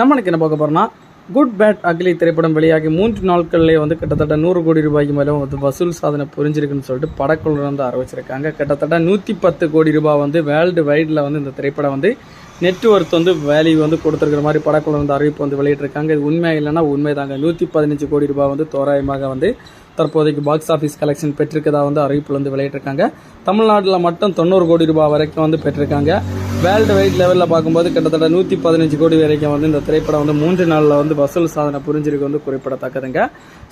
நம்மளுக்கு என்ன பார்க்க போகிறோம்னா குட் பேட் அக்லி திரைப்படம் வெளியாகி மூன்று நாட்கள்லேயே வந்து கிட்டத்தட்ட நூறு கோடி ரூபாய்க்கு மேலே வந்து வசூல் சாதனை புரிஞ்சிருக்குன்னு சொல்லிட்டு படக்குழு வந்து அறிவிச்சிருக்காங்க கிட்டத்தட்ட நூற்றி பத்து கோடி ரூபாய் வந்து வேர்ல்டு வைடில் வந்து இந்த திரைப்படம் வந்து நெட்ஒர்த் வந்து வேல்யூ வந்து கொடுத்துருக்கிற மாதிரி படக்குழு வந்து அறிவிப்பு வந்து வெளியிட்டிருக்காங்க. இது உண்மை இல்லைன்னா உண்மைதாங்க. நூற்றி பதினஞ்சு கோடி ரூபாய் வந்து தோராயமாக வந்து தற்போதைக்கு பாக்ஸ் ஆஃபீஸ் கலெக்ஷன் பெற்றிருக்கதா வந்து அறிவிப்பில் வந்து வெளியிட்டிருக்காங்க. தமிழ்நாட்டில் மட்டும் தொண்ணூறு கோடி ரூபாய் வரைக்கும் வந்து பெற்றிருக்காங்க. வேர்ல்டு வைட் லெவலில் பார்க்கும்போது கிட்டத்தட்ட நூற்றி பதினஞ்சு கோடி வரைக்கும் வந்து இந்த திரைப்படம் வந்து மூன்று நாளில் வந்து வசூல் சாதனை புரிஞ்சிருக்கு வந்து குறிப்பிடத்தக்கதுங்க.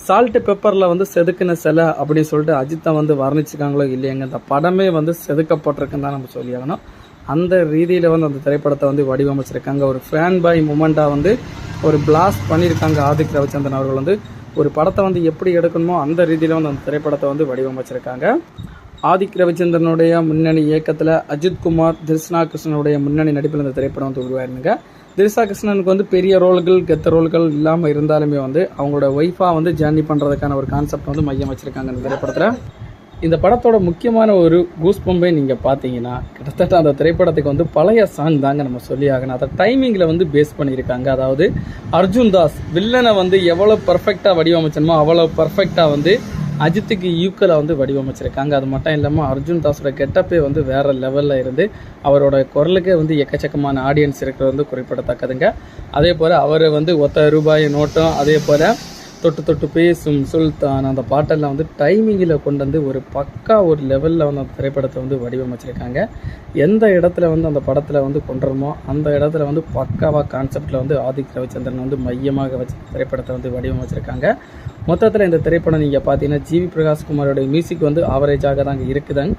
சால்ட் பெப்பரில் வந்து செதுக்கின சிலை அப்படின்னு சொல்லிட்டு அஜித்தை வந்து வர்ணிச்சிருக்காங்களோ இல்லையாங்க இந்த படமே வந்து செதுக்கப்பட்டிருக்குன்னு தான் நம்ம சொல்லியாகணும். அந்த ரீதியில் வந்து அந்த திரைப்படத்தை வந்து வடிவமைச்சிருக்காங்க. ஒரு ஃபேன் பாய் மூமெண்ட்டாக வந்து ஒரு பிளாஸ்ட் பண்ணியிருக்காங்க ஆதிக் ரவிச்சந்திரன் அவர்கள் வந்து. ஒரு படத்தை வந்து எப்படி எடுக்கணுமோ அந்த ரீதியில் வந்து அந்த திரைப்படத்தை வந்து வடிவமைச்சிருக்காங்க. ஆதிக் ரவிச்சந்திரனுடைய முன்னணி இயக்கத்தில் அஜித் குமார் திருஷ்ணா கிருஷ்ணனுடைய முன்னணி நடிப்பில் இந்த திரைப்படம் வந்து உருவாயிருந்துங்க. திருஷ்ணா கிருஷ்ணனுக்கு வந்து பெரிய ரோல்கள் கெத்த ரோல்கள் இல்லாமல் இருந்தாலுமே வந்து அவங்களோட ஒய்ஃபாக வந்து ஜேர்னி பண்ணுறதுக்கான ஒரு கான்செப்ட் வந்து மையம் வச்சிருக்காங்க இந்த திரைப்படத்தில். இந்த படத்தோட முக்கியமான ஒரு கூஸ் பம்பை நீங்கள் பார்த்தீங்கன்னா கிட்டத்தட்ட அந்த திரைப்படத்துக்கு வந்து பழைய சாங் தாங்க நம்ம சொல்லி ஆகணும். அதை டைமிங்கில் வந்து பேஸ் பண்ணியிருக்காங்க. அதாவது அர்ஜுன் தாஸ் வில்லனை வந்து எவ்வளோ பர்ஃபெக்டாக வடிவமைச்சணுமோ அவ்வளோ பர்ஃபெக்டாக வந்து அஜித்துக்கு ஈக்குவலாக வந்து வடிவமைச்சிருக்காங்க. அது மட்டும் இல்லாமல் அர்ஜுன் தாஸோட கெட்டப்பே வந்து வேறு லெவலில் இருந்து அவரோட குரலுக்கே வந்து எக்கச்சக்கமான ஆடியன்ஸ் இருக்கிறது வந்து குறிப்பிடத்தக்கதுங்க. அதே போல் அவர் வந்து ஒத்த ரூபாய் நோட்டம் அதே போல் தொட்டு தொட்டு பேசும் சுல்தான். அந்த பாட்டெல்லாம் வந்து டைமிங்கில் கொண்டு வந்து ஒரு பக்கா ஒரு லெவலில் வந்து அந்த திரைப்படத்தை வந்து வடிவமைச்சிருக்காங்க. எந்த இடத்துல வந்து அந்த படத்தில் வந்து கொண்டுருமோ அந்த இடத்துல வந்து பக்காவாக கான்செப்டில் வந்து ஆதிக் ரவிச்சந்திரன் வந்து மையமாக வச்சு திரைப்படத்தை வந்து வடிவமைச்சிருக்காங்க. மொத்தத்தில் இந்த திரைப்படம் நீங்கள் பார்த்தீங்கன்னா ஜிவி பிரகாஷ்குமாரோடைய மியூசிக் வந்து ஆவரேஜாக தாங்க இருக்குதாங்க.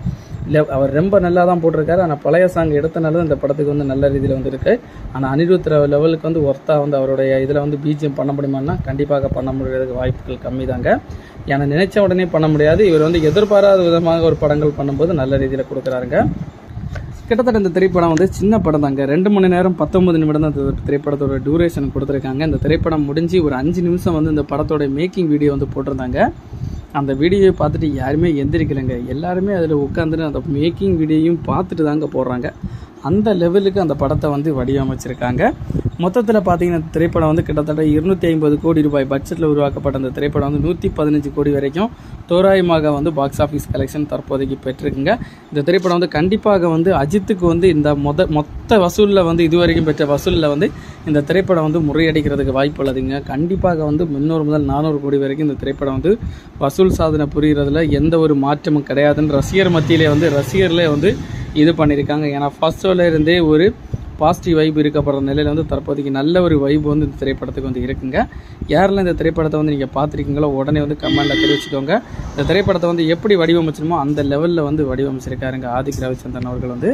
அவர் ரொம்ப நல்லா தான் போட்டிருக்காரு. ஆனால் பழைய சாங் எடுத்தனால தான் இந்த படத்துக்கு வந்து நல்ல ரீதியில் வந்துருக்கு. ஆனால் அனிருத் லெவலுக்கு வந்து ஒர்த்தாக வந்து அவருடைய இதில் வந்து பிஜிஎம் பண்ண முடியுமான்னா கண்டிப்பாக பண்ண முடியறதுக்கு வாய்ப்புகள் கம்மி தாங்க ஏன்னா நினைச்ச உடனே பண்ண முடியாது. இவர் வந்து எதிர்பாராத விதமாக ஒரு படங்கள் பண்ணும்போது நல்ல ரீதியில் கொடுக்குறாருங்க. கிட்டத்தட்ட இந்த திரைப்படம் வந்து சின்ன படம் தாங்க ரெண்டு மணி நேரம் பத்தொன்பது நிமிடம் தான் இந்த திரைப்படத்தோட டியூரேஷன் கொடுத்துருக்காங்க. இந்த திரைப்படம் முடிஞ்சு ஒரு அஞ்சு நிமிஷம் வந்து இந்த படத்தோட மேக்கிங் வீடியோ வந்து போட்டிருந்தாங்க. அந்த வீடியோவை பார்த்துட்டு யாருமே எந்திரிக்கலைங்க. எல்லாருமே அதில் உட்காந்துட்டு அந்த மேக்கிங் வீடியோயும் பார்த்துட்டு தாங்க போடுறாங்க அந்த லெவலுக்கு அந்த படத்தை வந்து வடிவமைச்சிருக்காங்க. மொத்தத்தில் பார்த்தீங்கன்னா திரைப்படம் வந்து கிட்டத்தட்ட இருநூற்றி ஐம்பது கோடி ரூபாய் பட்ஜெட்டில் உருவாக்கப்பட்ட அந்த திரைப்படம் வந்து நூற்றி பதினஞ்சு கோடி வரைக்கும் தோராயமாக வந்து பாக்ஸ் ஆஃபீஸ் கலெக்ஷன் தற்போதைக்கு பெற்றிருக்குங்க. இந்த திரைப்படம் வந்து கண்டிப்பாக வந்து அஜித்துக்கு வந்து இந்த மொத மொத்த வசூலில் வந்து இதுவரைக்கும் பெற்ற வசூலில் வந்து இந்த திரைப்படம் வந்து முறையடிக்கிறதுக்கு வாய்ப்பு உள்ளதுங்க. கண்டிப்பாக வந்து முன்னூறு முதல் நானூறு கோடி வரைக்கும் இந்த திரைப்படம் வந்து வசூல் சாதனை புரிகிறதுல எந்த ஒரு மாற்றமும் கிடையாதுன்னு ரசிகர் மத்தியிலே வந்து ரசிகர்லேயே வந்து இது பண்ணியிருக்காங்க ஏன்னா ஃபஸ்ட் ஷோல இருந்தே ஒரு பாசிட்டிவ் வைப் இருக்கப்படுற நிலையில் வந்து தற்போதைக்கு நல்ல ஒரு வைப் வந்து இந்த திரைப்படத்துக்கு வந்து இருக்குங்க. யாரெல்லாம் இந்த திரைப்படத்தை வந்து நீங்கள் பார்த்துருக்கீங்களோ உடனே வந்து கமெண்டில் தெரிவிச்சுக்கோங்க. இந்த திரைப்படத்தை வந்து எப்படி வடிவமைச்சணுமோ அந்த லெவலில் வந்து வடிவமைச்சிருக்காருங்க ஆதிக் ரவிச்சந்திரன் அவர்கள் வந்து.